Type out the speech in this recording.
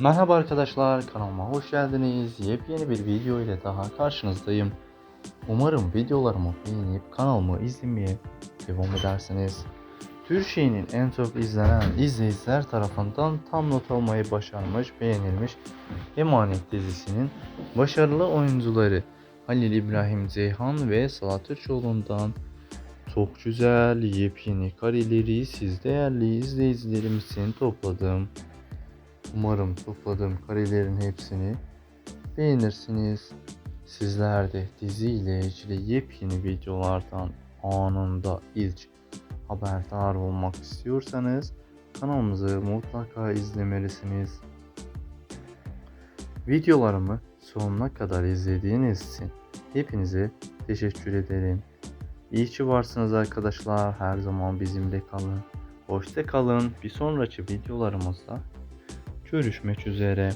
Merhaba arkadaşlar kanalıma hoş geldiniz. Yepyeni bir video ile daha karşınızdayım. Umarım videolarımı beğenip kanalımı izlemeye devam edersiniz. Türkiye'nin en çok izlenen izleyiciler tarafından tam not almayı başarmış, beğenilmiş Emanet dizisinin başarılı oyuncuları Halil İbrahim Ceyhan ve Salat Türkoğlu'ndan çok güzel yepyeni kareleri siz değerli izleyicilerim için topladım. Umarım topladığım karelerin hepsini beğenirsiniz. Sizler de dizi ile ilgili yepyeni videolardan anında ilk haberdar olmak istiyorsanız kanalımızı mutlaka izlemelisiniz. Videolarımı sonuna kadar izlediğiniz için hepinize teşekkür ederim. İyi ki varsınız arkadaşlar. Her zaman bizimle kalın. Hoşça kalın. Bir sonraki videolarımızda görüşmek üzere.